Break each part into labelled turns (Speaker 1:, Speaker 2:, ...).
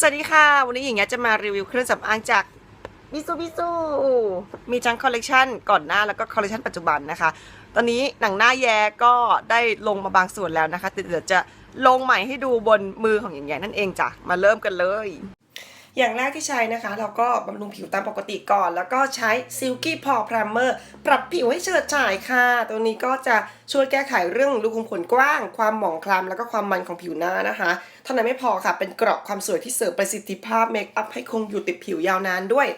Speaker 1: สวัสดีค่ะ วันนี้หญิงจะมารีวิวเครื่องสำอางจากมิซูบิซูมีทั้งคอลเลกชันก่อนหน้าแล้วก็คอลเลกชันปัจจุบันนะคะ ตอนนี้หนังหน้าแย้ก็ได้ลงมาบางส่วนแล้วนะคะแต่เดี๋ยวจะลงใหม่ให้ดูบนมือของหญิงแย้นั่นเองจ้ะ มาเริ่มกันเลย อย่างแรกที่ใช้นะคะ เราก็บำรุงผิวตามปกติก่อน แล้วก็ใช้ Silky Pore Primer ปรับผิวให้เฉิดฉายค่ะ ตัวนี้ก็จะช่วยแก้ไขเรื่องรูขุมขนกว้าง ความหมองคล้ำแล้วก็ความมันของผิวหน้านะคะ เท่านั้นไม่พอค่ะ เป็นเกราะความสวยที่เสริมประสิทธิภาพเมคอัพให้คงอยู่ติดผิวยาวนานด้วย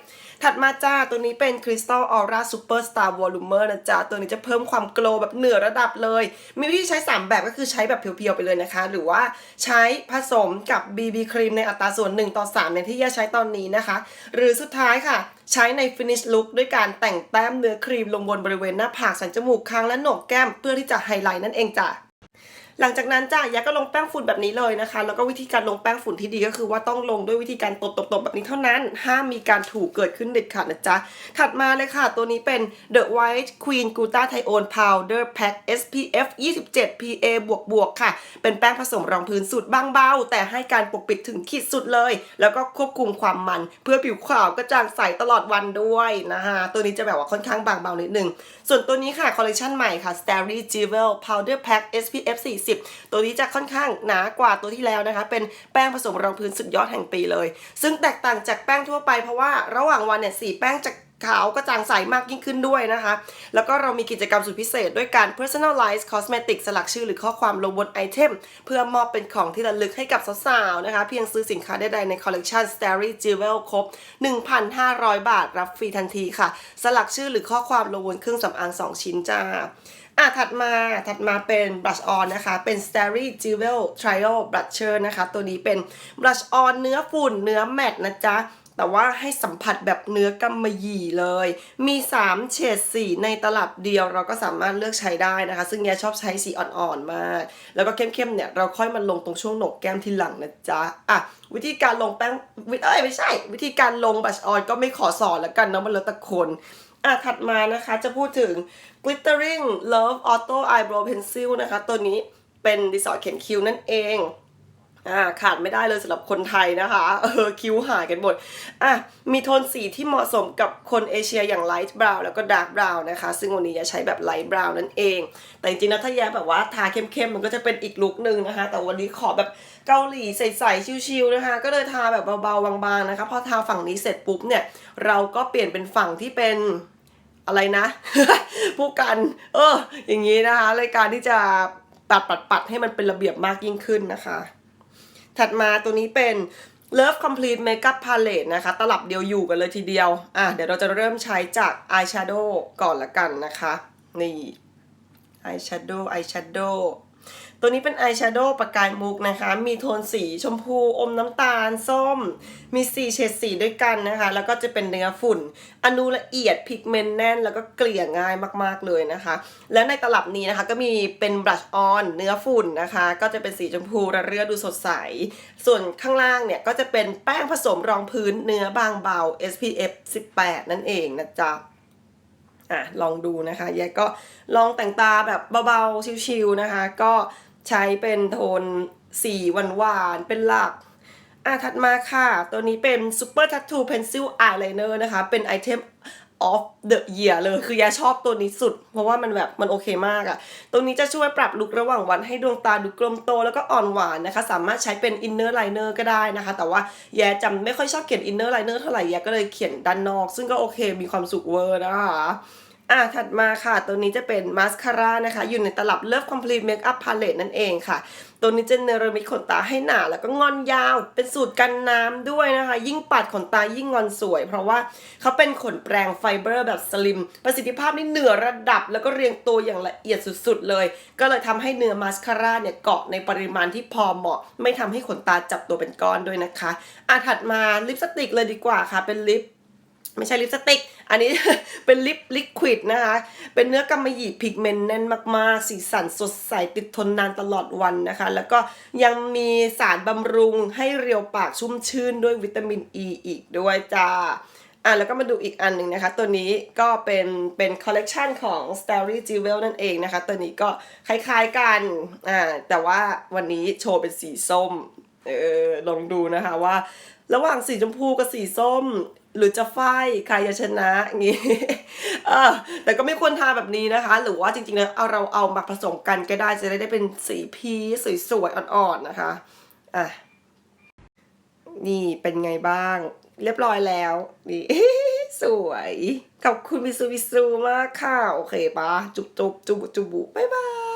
Speaker 1: ถัดมาจ้า ตัวนี้เป็น Crystal Aura Super Star Volumer นะจ๊ะตัวนี้จะเพิ่มความโกลว์แบบเหนือระดับเลย มีวิธีใช้ 3 แบบก็คือใช้แบบเพียวๆไปเลยนะคะ หรือว่าใช้ผสมกับ BB ครีมในอัตราส่วน 1 ต่อ3ในที่แยกใช้ตอนนี้นะคะ หรือสุดท้ายค่ะใช้ใน Finish Look ด้วยการแต่งแต้มเนื้อครีมลงบนบริเวณหน้าผากสันจมูกคางและโหนกแก้ม เพื่อที่จะไฮไลท์นั่นเองจ้ะ หลังจากนั้นจ้ะยาก็ลงแป้งฝุ่นแบบนี้เลยนะคะ แล้วก็วิธีการลงแป้งฝุ่นที่ดีก็คือว่าต้องลงด้วยวิธีการตบๆๆแบบนี้เท่านั้น ห้ามมีการถูเกิดขึ้นเด็ดขาดนะจ๊ะ ถัดมาเลยค่ะ ตัวนี้เป็น The White Queen Glutathione Powder Pack SPF 27 PA บวกบวกๆค่ะ เป็นแป้งผสมรองพื้นสูตรบางเบา แต่ให้การปกปิดถึงขีดสุดเลย แล้วก็ควบคุมความมัน เพื่อผิวขาวกระจ่างใสตลอดวันด้วยนะคะตัวนี้จะแบบว่าค่อนข้างบางเบานิดนึงส่วนตัวนี้ค่ะคอลเลคชันใหม่ค่ะ Starry Jewel Powder Pack SPF 40ตัวนี้จะค่อนข้างหนากว่าตัวที่แล้วนะคะ เป็นแป้งผสมรองพื้นสุดยอดแห่งปีเลย ซึ่งแตกต่างจากแป้งทั่วไปเพราะว่าระหว่างวันเนี่ยสีแป้งจะ ขาวกระจ่างใสมากยิ่งขึ้นด้วยนะคะ แล้วก็เรามีกิจกรรมสุดพิเศษด้วยการ personalize cosmetic สลักชื่อหรือข้อความลงบนไอเทม เพื่อมอบเป็นของที่ระลึกให้กับสาวๆนะคะ เพียงซื้อสินค้าใดๆในคอลเลกชัน Starry Jewel ครบ 1,500 บาทรับฟรีทันทีค่ะ สลักชื่อหรือข้อความลงบนเครื่องสำอาง 2 ชิ้นจ้าอะถัดมาถัดมาเป็น blush on นะคะ เป็น Starry Jewel Trial Blusher นะคะ ตัวนี้เป็น blush on เนื้อฝุ่นเนื้อแมตต์นะจ๊ะ แต่ว่าให้สัมผัสแบบเนื้อกำมะหยี่เลย มี 3 เฉดสีในตลับเดียวเราก็สามารถเลือกใช้ได้นะคะ ซึ่งแยชอบใช้สีอ่อนๆมาก แล้วก็เข้มๆเนี่ยเราค่อยมาลงตรงช่วงโหนกแก้มทีหลังนะจ๊ะอะวิธีการลงแป้งวิเอ้ยไม่ใช่ วิธีการลงบัชออนก็ไม่ขอสอนแล้วกันเนาะมันแล้วแต่คนอะถัดมานะคะจะพูดถึง glittering love auto eyebrow pencil นะคะ ตัวนี้เป็นดิสอเขียนคิ้วนั่นเอง อ่าขาดไม่ได้เลยสำหรับคนไทยนะคะเออคิ้วหายกันหมดอะมีโทนสีที่เหมาะสมกับคนเอเชียอย่างไลท์บราวน์แล้วก็ดาร์กบราวน์นะคะ ซึ่งวันนี้จะใช้แบบไลท์บราวน์นั่นเอง แต่จริงๆแล้วถ้าแย้แบบว่าทาเข้มๆ มันก็จะเป็นอีกลุคนึงนะคะ แต่วันนี้ขอแบบเกาหลีใสๆชิวๆนะคะ ก็เลยทาแบบเบาๆบางๆนะคะพอทาฝั่งนี้เสร็จปุ๊บเนี่ย เราก็เปลี่ยนเป็นฝั่งที่เป็นอะไรนะ ผู้กัน เออ อย่างนี้นะคะรายการที่จะตัดปัดปัดๆให้มันเป็นระเบียบมากยิ่งขึ้นนะคะ ถัดมาตัวนี้เป็น Love Complete Makeup Palette นะคะ ตลับเดียวอยู่กันเลยทีเดียว อะ เดี๋ยวเราจะเริ่มใช้จาก Eyeshadow ก่อนละกันนะคะ นี่ Eyeshadow Eyeshadow ตัวนี้เป็น Eyeshadow ประกายมุกนะคะ มีโทนสีชมพูอมน้ำตาล ส้ม มี4เฉดสีด้วยกันนะคะ แล้วก็จะเป็นเนื้อฝุ่น อนุละเอียดพิกเมนต์แน่น แล้วก็เกลี่ยง่ายมากๆเลยนะคะ และในตลับนี้นะคะก็มีเป็นบลัชออนเนื้อฝุ่นนะคะ ก็จะเป็นสีชมพูระเรื่อดูสดใส ส่วนข้างล่างเนี่ยก็จะเป็นแป้งผสมรองพื้นเนื้อบางเบา SPF 18 นั่นเองนะจ๊ะอะลองดูนะคะแยกก็ลองแต่งตาแบบเบาๆชิวๆนะคะ ก็ ใช้เป็นโทนสีหวานๆเป็นหลัก อะถัดมาค่ะ ตัวนี้เป็น Super Tattoo Pencil Eyeliner นะคะ เป็นไอเทม of the year เลย คือยาชอบตัวนี้สุด เพราะว่ามันแบบมันโอเคมากอะตัวนี้จะช่วยปรับลุคระหว่างวันให้ดวงตาดูกลมโตแล้วก็อ่อนหวานนะคะ สามารถใช้เป็น inner liner ก็ได้นะคะ แต่ว่าแย่จำไม่ค่อยชอบเขียน inner liner เท่าไหร่แย่ก็เลยเขียนด้านนอก ซึ่งก็โอเคมีความสุขเวอร์นะคะ อะถัดมาค่ะ ตัวนี้จะเป็นมาสคาร่านะคะ อยู่ในตลับ Love Complete Makeup Palette นั่นเองค่ะ ตัวนี้จะเนรมิตขนตาให้หนาแล้วก็งอนยาว เป็นสูตรกันน้ำด้วยนะคะ ยิ่งปัดขนตายิ่งงอนสวย เพราะว่าเขาเป็นขนแปรงไฟเบอร์แบบสลิม ประสิทธิภาพนี่เหนือระดับ แล้วก็เรียงตัวอย่างละเอียดสุดๆเลย ก็เลยทำให้เนื้อมาสคาร่าเนี่ยเกาะในปริมาณที่พอเหมาะ ไม่ทำให้ขนตาจับตัวเป็นก้อนด้วยนะคะอะถัดมาลิปสติกเลยดีกว่าค่ะ เป็นลิป ไม่ใช่ลิปสติก อันนี้เป็นลิปลิควิดนะคะ เป็นเนื้อกำมะหยี่พิกเมนต์แน่นมากๆ สีสันสดใสติดทนนานตลอดวันนะคะ แล้วก็ยังมีสารบำรุงให้เรียวปากชุ่มชื่นด้วยวิตามินอ e ีอีกด้วยจ้าอะแล้วก็มาดูอีกอันหนึ่งนะคะ ตัวนี้ก็เป็นเป็นคอลเลกชันของ Starry Jewel นั่นเองนะคะ ตัวนี้ก็คล้ายๆกันอ่าแต่ว่าวันนี้โชว์เป็นสีส้มเออลองดูนะคะว่า ระหว่างสีชมพูกับสีส้ม หรือจะไฟใครจะชนะอย่างงี้เออแต่ก็ไม่ควรทาแบบนี้นะคะ หรือว่าจริงๆแล้วเอาเราเอามาผสมกันก็ได้จะได้ได้เป็นสีพีสวยๆอ่อนๆนะคะอะนี่เป็นไงบ้าง เรียบร้อยแล้วนี่สวยขอบคุณมิซูมิซูมากค่ะ โอเคปะจุบจุบจุบจุบุบ๊ายบาย